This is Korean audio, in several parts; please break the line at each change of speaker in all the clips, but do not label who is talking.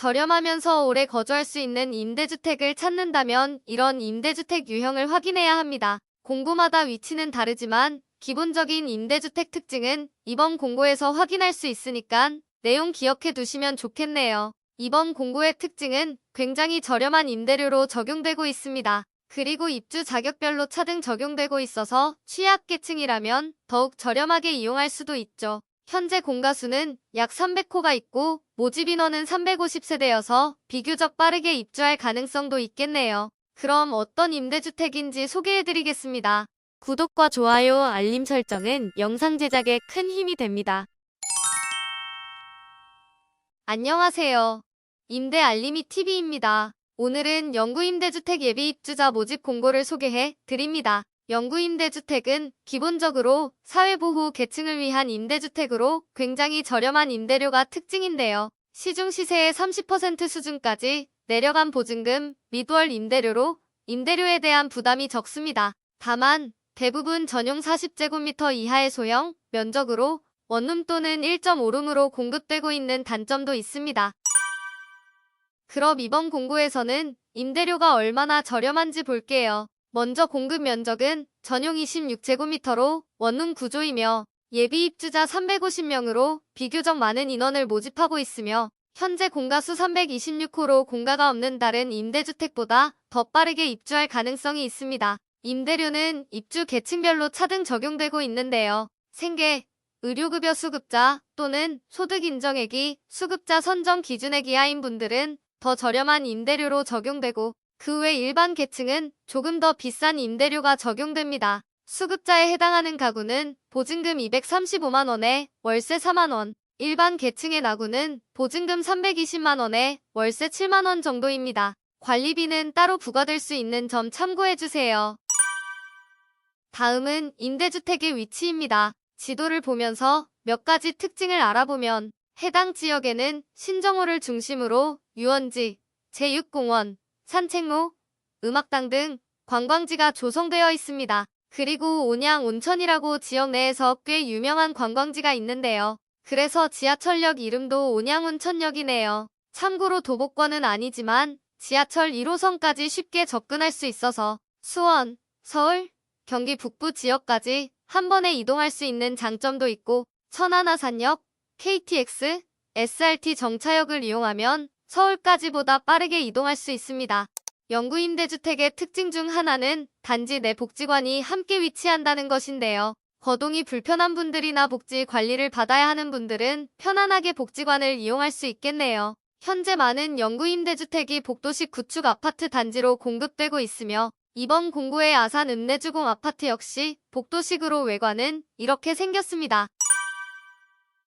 저렴하면서 오래 거주할 수 있는 임대주택을 찾는다면 이런 임대주택 유형을 확인해야 합니다. 공고마다 위치는 다르지만 기본적인 임대주택 특징은 이번 공고에서 확인할 수 있으니까 내용 기억해 두시면 좋겠네요. 이번 공고의 특징은 굉장히 저렴한 임대료로 적용되고 있습니다. 그리고 입주 자격별로 차등 적용되고 있어서 취약계층이라면 더욱 저렴하게 이용할 수도 있죠. 현재 공가수는 약 300호가 있고 모집 인원은 350세대여서 비교적 빠르게 입주할 가능성도 있겠네요. 그럼 어떤 임대주택인지 소개해드리겠습니다. 구독과 좋아요, 알림 설정은 영상 제작에 큰 힘이 됩니다. 안녕하세요. 임대 알림이 TV입니다. 오늘은 영구임대주택 예비 입주자 모집 공고를 소개해 드립니다. 영구 임대주택은 기본적으로 사회보호 계층을 위한 임대주택으로 굉장히 저렴한 임대료가 특징인데요. 시중 시세의 30% 수준까지 내려간 보증금, 미두월 임대료로 임대료에 대한 부담이 적습니다. 다만 대부분 전용 40제곱미터 이하의 소형, 면적으로 원룸 또는 1.5룸으로 공급되고 있는 단점도 있습니다. 그럼 이번 공고에서는 임대료가 얼마나 저렴한지 볼게요. 먼저 공급 면적은 전용 26제곱미터로 원룸 구조이며 예비 입주자 350명으로 비교적 많은 인원을 모집하고 있으며 현재 공가수 326호로 공가가 없는 다른 임대주택보다 더 빠르게 입주할 가능성이 있습니다. 임대료는 입주 계층별로 차등 적용되고 있는데요. 생계, 의료급여 수급자 또는 소득 인정액이 수급자 선정 기준액 이하인 분들은 더 저렴한 임대료로 적용되고 그 외 일반 계층은 조금 더 비싼 임대료가 적용됩니다. 수급자에 해당하는 가구는 보증금 235만원에 월세 4만원, 일반 계층의 나구는 보증금 320만원에 월세 7만원 정도입니다. 관리비는 따로 부과될 수 있는 점 참고해주세요. 다음은 임대주택의 위치입니다. 지도를 보면서 몇 가지 특징을 알아보면 해당 지역에는 신정호를 중심으로 유원지, 제6공원, 산책로, 음악당 등 관광지가 조성되어 있습니다. 그리고 온양 온천이라고 지역 내에서 꽤 유명한 관광지가 있는데요. 그래서 지하철역 이름도 온양 온천역이네요. 참고로 도보권은 아니지만 지하철 1호선까지 쉽게 접근할 수 있어서 수원, 서울, 경기 북부 지역까지 한 번에 이동할 수 있는 장점도 있고 천안하산역, KTX, SRT 정차역을 이용하면 서울까지보다 빠르게 이동할 수 있습니다. 영구 임대주택의 특징 중 하나는 단지 내 복지관이 함께 위치한다는 것인데요. 거동이 불편한 분들이나 복지 관리를 받아야 하는 분들은 편안하게 복지관을 이용할 수 있겠네요. 현재 많은 영구 임대주택이 복도식 구축 아파트 단지로 공급되고 있으며 이번 공고의 아산 읍내주공 아파트 역시 복도식으로 외관은 이렇게 생겼습니다.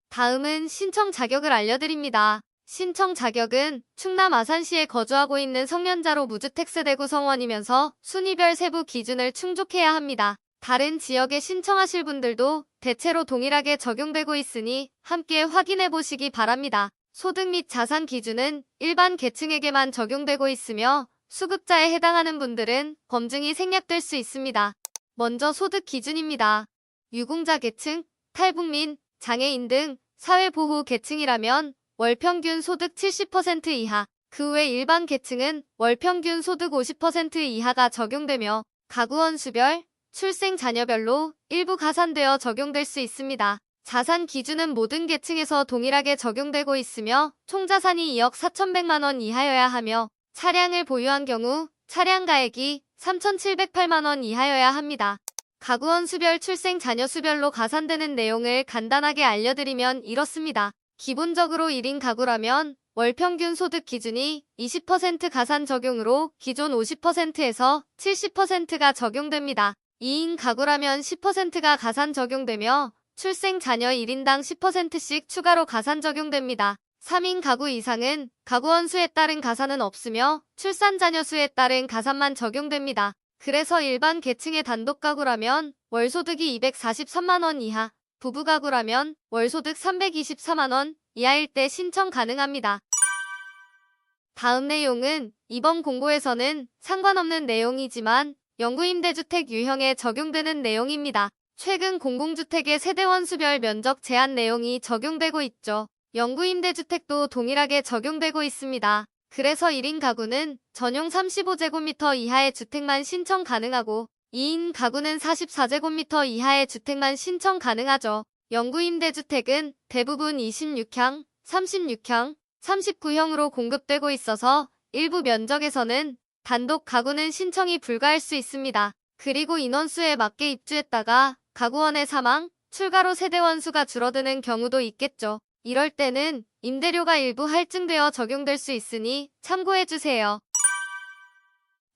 다음은 신청 자격을 알려드립니다. 신청 자격은 충남 아산시에 거주하고 있는 성년자로 무주택 세대 구 성원이면서 순위별 세부 기준을 충족해야 합니다. 다른 지역에 신청하실 분들도 대체로 동일하게 적용되고 있으니 함께 확인해 보시기 바랍니다. 소득 및 자산 기준은 일반 계층에게만 적용되고 있으며 수급자에 해당하는 분들은 검증이 생략될 수 있습니다. 먼저 소득 기준입니다. 유공자 계층, 탈북민, 장애인 등 사회보호 계층이라면 월평균 소득 70% 이하, 그 외 일반 계층은 월평균 소득 50% 이하가 적용되며 가구원 수별, 출생 자녀별로 일부 가산되어 적용될 수 있습니다. 자산 기준은 모든 계층에서 동일하게 적용되고 있으며 총 자산이 2억 4,100만 원 이하여야 하며 차량을 보유한 경우 차량 가액이 3,708만 원 이하여야 합니다. 가구원 수별 출생 자녀 수별로 가산되는 내용을 간단하게 알려드리면 이렇습니다. 기본적으로 1인 가구라면 월 평균 소득 기준이 20% 가산 적용으로 기존 50%에서 70%가 적용됩니다. 2인 가구라면 10%가 가산 적용되며 출생 자녀 1인당 10%씩 추가로 가산 적용됩니다. 3인 가구 이상은 가구원 수에 따른 가산은 없으며 출산 자녀 수에 따른 가산만 적용됩니다. 그래서 일반 계층의 단독 가구라면 월 소득이 243만원 이하, 부부 가구라면 월소득 324만원 이하일 때 신청 가능합니다. 다음 내용은 이번 공고에서는 상관없는 내용이지만 영구임대주택 유형에 적용되는 내용입니다. 최근 공공주택의 세대원 수별 면적 제한 내용이 적용되고 있죠. 영구임대주택도 동일하게 적용되고 있습니다. 그래서 1인 가구는 전용 35제곱미터 이하의 주택만 신청 가능하고 2인 가구는 44제곱미터 이하의 주택만 신청 가능하죠. 영구임대주택은 대부분 26향, 36향, 39형으로 공급되고 있어서 일부 면적에서는 단독 가구는 신청이 불가할 수 있습니다. 그리고 인원수에 맞게 입주했다가 가구원의 사망, 출가로 세대원 수가 줄어드는 경우도 있겠죠. 이럴 때는 임대료가 일부 할증되어 적용될 수 있으니 참고해주세요.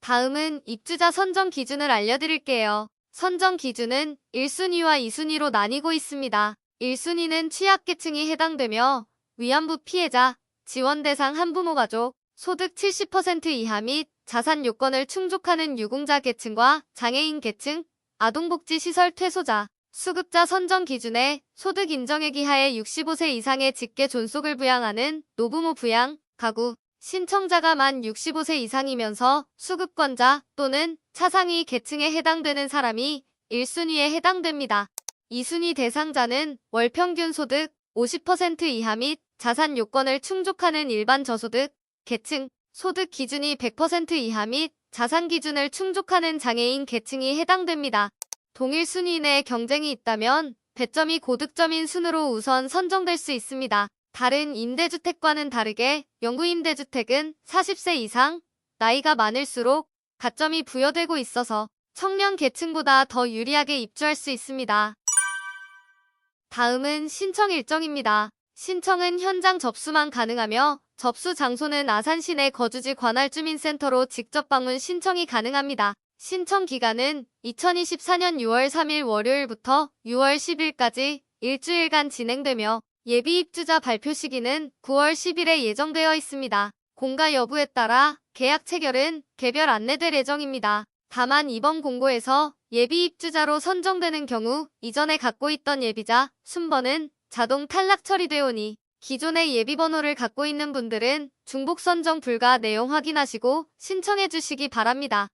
다음은 입주자 선정 기준을 알려드릴게요. 선정 기준은 1순위와 2순위로 나뉘고 있습니다. 1순위는 취약계층이 해당되며 위안부 피해자, 지원 대상 한부모 가족, 소득 70% 이하 및 자산 요건을 충족하는 유공자 계층과 장애인 계층, 아동복지시설 퇴소자, 수급자 선정 기준에 소득 인정액 이하의 65세 이상의 직계 존속을 부양하는 노부모 부양, 가구, 신청자가 만 65세 이상이면서 수급권자 또는 차상위 계층에 해당되는 사람이 1순위에 해당됩니다. 2순위 대상자는 월 평균 소득 50% 이하 및 자산 요건을 충족하는 일반 저소득, 계층, 소득 기준이 100% 이하 및 자산 기준을 충족하는 장애인 계층이 해당됩니다. 동일 순위 내에 경쟁이 있다면 배점이 고득점인 순으로 우선 선정될 수 있습니다. 다른 임대주택과는 다르게 영구임대주택은 40세 이상, 나이가 많을수록 가점이 부여되고 있어서 청년 계층보다 더 유리하게 입주할 수 있습니다. 다음은 신청 일정입니다. 신청은 현장 접수만 가능하며 접수 장소는 아산시 내 거주지 관할 주민센터로 직접 방문 신청이 가능합니다. 신청 기간은 2024년 6월 3일 월요일부터 6월 10일까지 일주일간 진행되며 예비 입주자 발표 시기는 9월 10일에 예정되어 있습니다. 공가 여부에 따라 계약 체결은 개별 안내될 예정입니다. 다만 이번 공고에서 예비 입주자로 선정되는 경우 이전에 갖고 있던 예비자, 순번은 자동 탈락 처리되오니 기존의 예비 번호를 갖고 있는 분들은 중복 선정 불가 내용 확인하시고 신청해 주시기 바랍니다.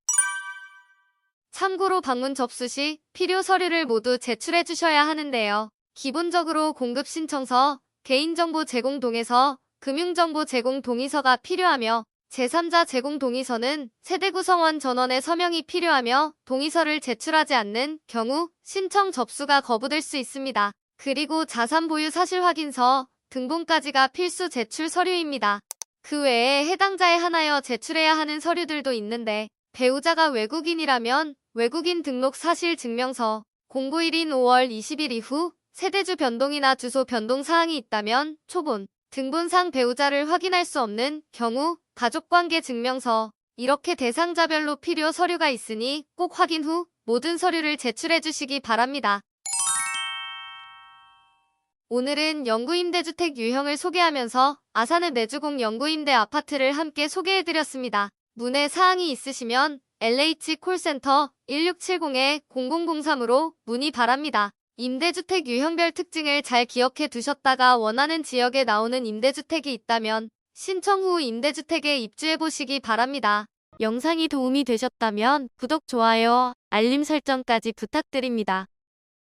참고로 방문 접수 시 필요 서류를 모두 제출해 주셔야 하는데요. 기본적으로 공급 신청서, 개인정보 제공 동의서, 금융정보 제공 동의서가 필요하며 제3자 제공 동의서는 세대 구성원 전원의 서명이 필요하며 동의서를 제출하지 않는 경우 신청 접수가 거부될 수 있습니다. 그리고 자산 보유 사실 확인서, 등본까지가 필수 제출 서류입니다. 그 외에 해당자에 하나여 제출해야 하는 서류들도 있는데 배우자가 외국인이라면 외국인 등록 사실 증명서, 공고일인 5월 20일 이후 세대주 변동이나 주소 변동 사항이 있다면 초본, 등본상 배우자를 확인할 수 없는 경우 가족관계 증명서, 이렇게 대상자별로 필요 서류가 있으니 꼭 확인 후 모든 서류를 제출해 주시기 바랍니다. 오늘은 영구임대주택 유형을 소개하면서 아산의 내주공 영구임대 아파트를 함께 소개해드렸습니다. 문의 사항이 있으시면 LH 콜센터 1670-0003으로 문의 바랍니다. 임대주택 유형별 특징을 잘 기억해 두셨다가 원하는 지역에 나오는 임대주택이 있다면 신청 후 임대주택에 입주해 보시기 바랍니다. 영상이 도움이 되셨다면 구독, 좋아요, 알림 설정까지 부탁드립니다.